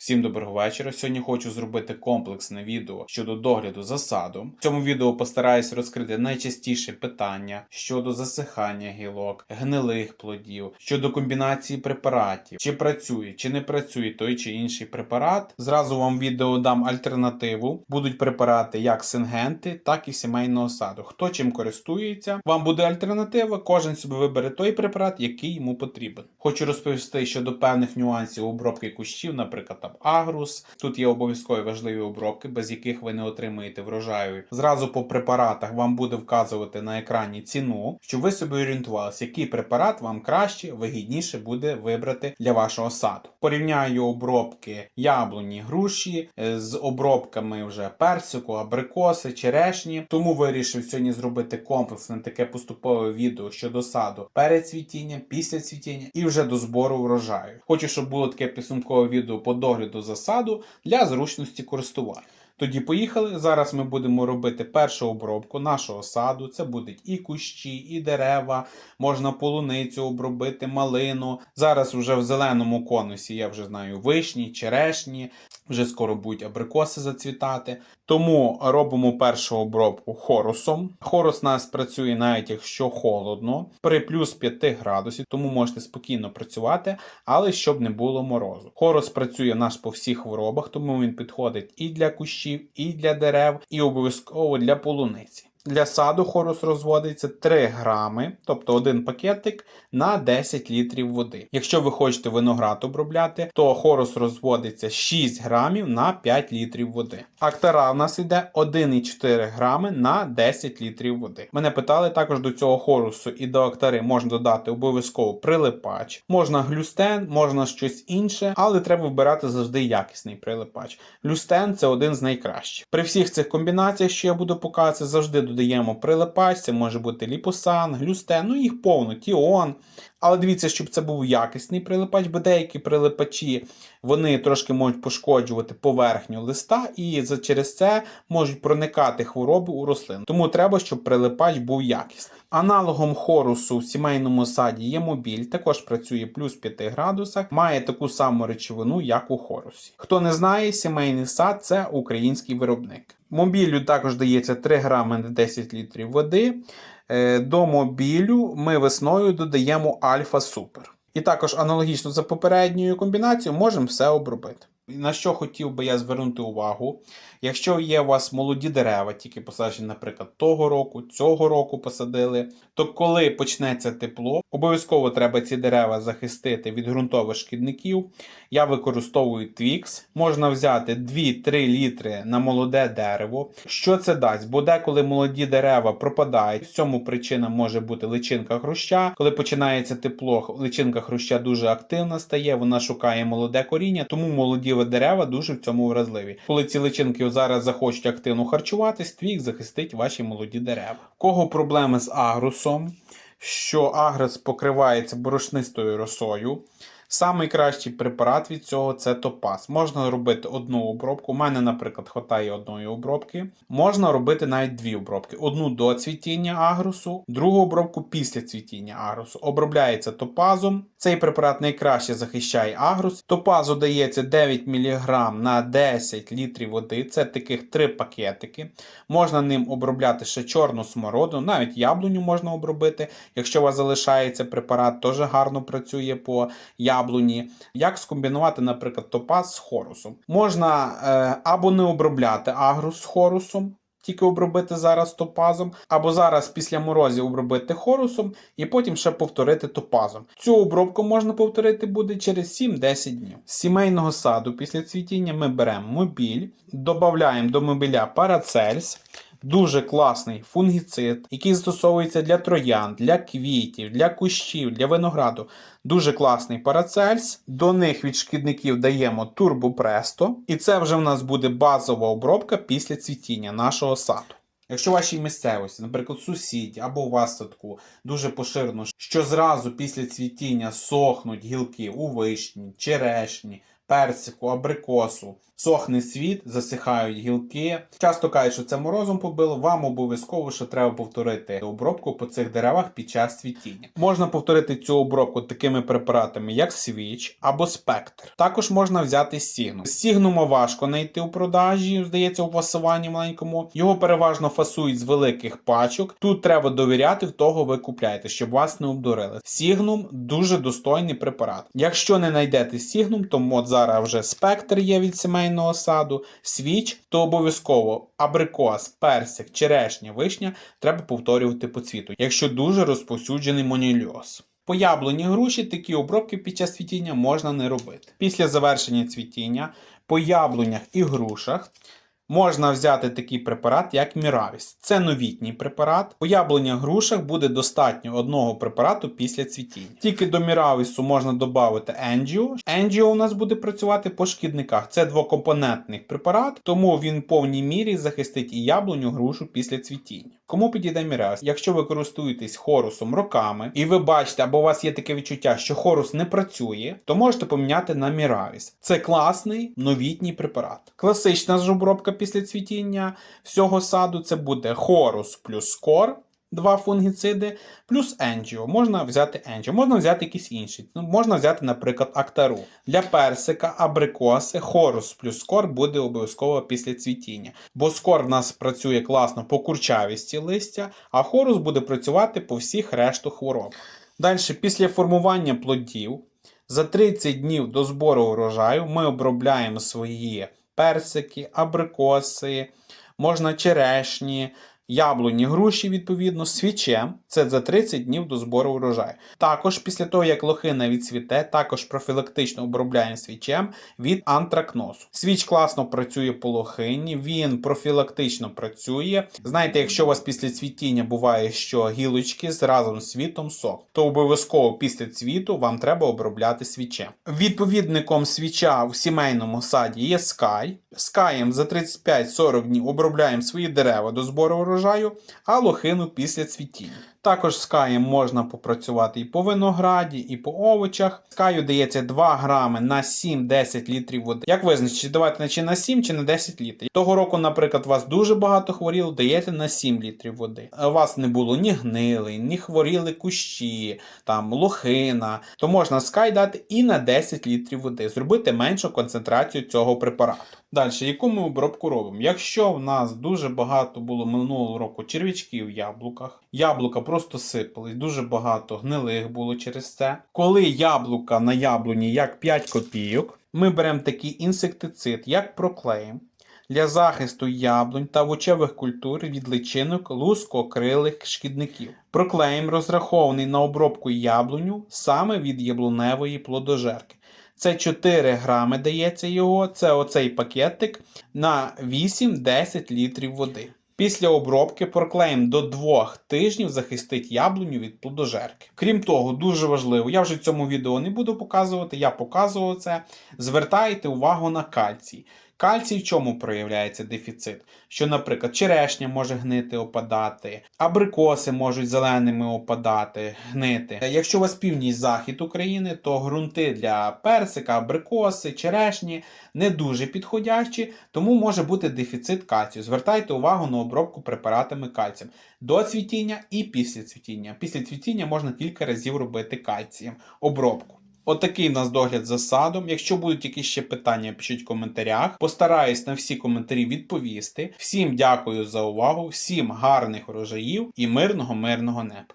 Всім доброго вечора. Сьогодні хочу зробити комплексне відео щодо догляду за садом. В цьому відео постараюсь розкрити найчастіші питання щодо засихання гілок, гнилих плодів, щодо комбінації препаратів, чи працює, чи не працює той чи інший препарат. Зразу вам відео дам альтернативу. Будуть препарати як сингенти, так і сімейного саду. Хто чим користується, вам буде альтернатива. Кожен собі вибере той препарат, який йому потрібен. Хочу розповісти щодо певних нюансів обробки кущів, наприклад, там агрус. Тут є обов'язкові важливі обробки, без яких ви не отримаєте врожаю. Зразу по препаратах вам буде вказувати на екрані ціну, щоб ви собі орієнтувалися, який препарат вам краще, вигідніше буде вибрати для вашого саду. Порівняю обробки яблуні, груші е, з обробками вже персику, абрикоси, черешні. Тому вирішив сьогодні зробити комплексне таке поступове відео щодо саду перед цвітінням, після цвітіння і вже до збору врожаю. Хочу, щоб було таке підсумкове відео по догляду за саду для зручності користування. Тоді поїхали. Зараз ми будемо робити першу обробку нашого саду. Це будуть і кущі, і дерева. Можна полуницю обробити, малину. Зараз вже в зеленому конусі я вже знаю вишні, черешні. Вже скоро будуть абрикоси зацвітати. Тому робимо першу обробку хорусом. Хорус у нас працює навіть якщо холодно, при плюс 5 градусів, тому можете спокійно працювати, але щоб не було морозу. Хорус працює наш по всіх хворобах, тому він підходить і для кущів, і для дерев, і обов'язково для полуниці. Для саду хорус розводиться 3 грами, тобто один пакетик на 10 літрів води. Якщо ви хочете виноград обробляти, то хорус розводиться 6 грамів на 5 літрів води. Актара у нас йде 1,4 грами на 10 літрів води. Мене питали також до цього хорусу і до актари можна додати обов'язково прилипач, можна глюстен, можна щось інше, але треба вибирати завжди якісний прилипач. Глюстен це один з найкращих. При всіх цих комбінаціях, що я буду показувати, завжди додаємо прилипач, може бути ліпосан, глюстен, ну їх повно, тіон. Але дивіться, щоб це був якісний прилипач, бо деякі прилипачі вони трошки можуть пошкоджувати поверхню листа і через це можуть проникати хвороби у рослину. Тому треба, щоб прилипач був якісний. Аналогом хорусу в сімейному саді є мобіль, також працює плюс 5 градусах, має таку саму речовину, як у хорусі. Хто не знає, сімейний сад це український виробник. Мобілю також дається 3 грами на 10 літрів води. Е, До мобілю ми весною додаємо Альфа Супер. І також аналогічно за попередньою комбінацією можемо все обробити. На що хотів би я звернути увагу, якщо є у вас молоді дерева, тільки посаджені, наприклад, того року, цього року посадили, то коли почнеться тепло, обов'язково треба ці дерева захистити від ґрунтових шкідників. Я використовую Twix. Можна взяти 2-3 літри на молоде дерево. Що це дасть? Бо деколи молоді дерева пропадають. В цьому причина може бути личинка хруща. Коли починається тепло, личинка хруща дуже активна стає, вона шукає молоде коріння, тому молоді дерева дуже в цьому вразливі. Коли ці личинки зараз захочуть активно харчуватись, твій захистить ваші молоді дерева. Кого проблеми з агрусом? Що агрес покривається борошнистою росою. Самий кращий препарат від цього це топаз. Можна робити одну обробку. У мене, наприклад, хватає одної обробки. Можна робити навіть дві обробки: одну до цвітіння агрусу, другу обробку після цвітіння агрусу. Обробляється топазом. Цей препарат найкраще захищає агрус. Топазу дається 9 мг на 10 літрів води. Це таких три пакетики. Можна ним обробляти ще чорну смороду, навіть яблуню можна обробити. Якщо у вас залишається препарат, теж гарно працює по яблуні. Як скомбінувати, наприклад, топаз з хорусом? Можна е, або не обробляти агрус з хорусом. Тільки обробити зараз топазом, або зараз після морозів обробити хорусом і потім ще повторити топазом. Цю обробку можна повторити буде через 7-10 днів. З сімейного саду після цвітіння ми беремо мобіль, додаємо до мобіля парацельс. Дуже класний фунгіцид, який застосовується для троян, для квітів, для кущів, для винограду. Дуже класний парацельс. До них від шкідників даємо турбопресто. І це вже в нас буде базова обробка після цвітіння нашого саду. Якщо в вашій місцевості, наприклад, сусіді або у вас садку дуже поширено, що зразу після цвітіння сохнуть гілки у вишні, черешні, персику, абрикосу. Сохне світ, засихають гілки. Часто кажуть, що це морозом побило. Вам обов'язково що треба повторити обробку по цих деревах під час цвітіння. Можна повторити цю обробку такими препаратами, як свіч або спектр. Також можна взяти сігнум. Сігнума важко знайти у продажі, здається, у фасуванні маленькому. Його переважно фасують з великих пачок. Тут треба довіряти в того ви купляєте, щоб вас не обдурили. Сігнум дуже достойний препарат. Якщо не знайдете сігнум, то от зараз вже спектр є від сімейного саду, свіч, то обов'язково абрикос, персик, черешня, вишня треба повторювати по цвіту, якщо дуже розповсюджений моніліоз. По яблуні груші такі обробки під час цвітіння можна не робити. Після завершення цвітіння по яблунях і грушах можна взяти такий препарат, як Міравіс. Це новітній препарат. По яблунях грушах буде достатньо одного препарату після цвітіння. Тільки до Міравісу можна додати Енджіо. Енджіо у нас буде працювати по шкідниках. Це двокомпонентний препарат, тому він в повній мірі захистить і яблуню, грушу після цвітіння. Кому підійде Міравіс? Якщо ви користуєтесь хорусом роками, і ви бачите, або у вас є таке відчуття, що хорус не працює, то можете поміняти на Міравіс. Це класний новітній препарат. Класична ж обробка після цвітіння всього саду це буде хорус плюс скор. Два фунгіциди плюс енджіо. Можна взяти енджіо, можна взяти якийсь інший. Ну, можна взяти, наприклад, актару. Для персика, абрикоси, хорус плюс скор буде обов'язково після цвітіння. Бо скор в нас працює класно по курчавісті листя, а хорус буде працювати по всіх решту хвороб. Далі, після формування плодів, за 30 днів до збору урожаю ми обробляємо свої персики, абрикоси, можна черешні, яблуні, груші, відповідно, свічем. Це за 30 днів до збору урожаю. Також після того, як лохина відцвіте, також профілактично обробляємо свічем від антракнозу. Свіч класно працює по лохині, він профілактично працює. Знаєте, якщо у вас після цвітіння буває, що гілочки з разом з світом сок, то обов'язково після цвіту вам треба обробляти свічем. Відповідником свіча в сімейному саді є Sky. Скаєм за 35-40 днів обробляємо свої дерева до збору урожаю, а лохину після цвітіння. Також з каєм можна попрацювати і по винограді, і по овочах. З каю дається 2 грами на 7-10 літрів води. Як визначити, давати чи на 7 чи на 10 літрів. Того року, наприклад, вас дуже багато хворіло, даєте на 7 літрів води. У вас не було ні гнили, ні хворіли кущі, там лохина, то можна скай дати і на 10 літрів води, зробити меншу концентрацію цього препарату. Далі, яку ми обробку робимо? Якщо в нас дуже багато було минулого року черв'ячків в яблуках, яблука просто сипались, дуже багато гнилих було через це. Коли яблука на яблуні як 5 копійок, ми беремо такий інсектицид, як проклеїм. Для захисту яблунь та овочевих культур від личинок лускокрилих шкідників. Проклеїм розрахований на обробку яблуню саме від яблуневої плодожерки. Це 4 грами дається його, це оцей пакетик на 8-10 літрів води. Після обробки проклеєм до двох тижнів захистить яблуню від плодожерки. Крім того, дуже важливо, я вже цьому відео не буду показувати, я показував це. Звертайте увагу на кальцій. Кальцій в чому проявляється дефіцит? Що, наприклад, черешня може гнити, опадати, абрикоси можуть зеленими опадати, гнити. Якщо у вас північ захід України, то ґрунти для персика, абрикоси, черешні не дуже підходящі, тому може бути дефіцит кальцію. Звертайте увагу на обробку препаратами кальцієм до цвітіння і після цвітіння. Після цвітіння можна кілька разів робити кальцієм обробку. Отакий в нас догляд за садом. Якщо будуть якісь ще питання, пишіть в коментарях. Постараюсь на всі коментарі відповісти. Всім дякую за увагу, всім гарних урожаїв і мирного, мирного неба.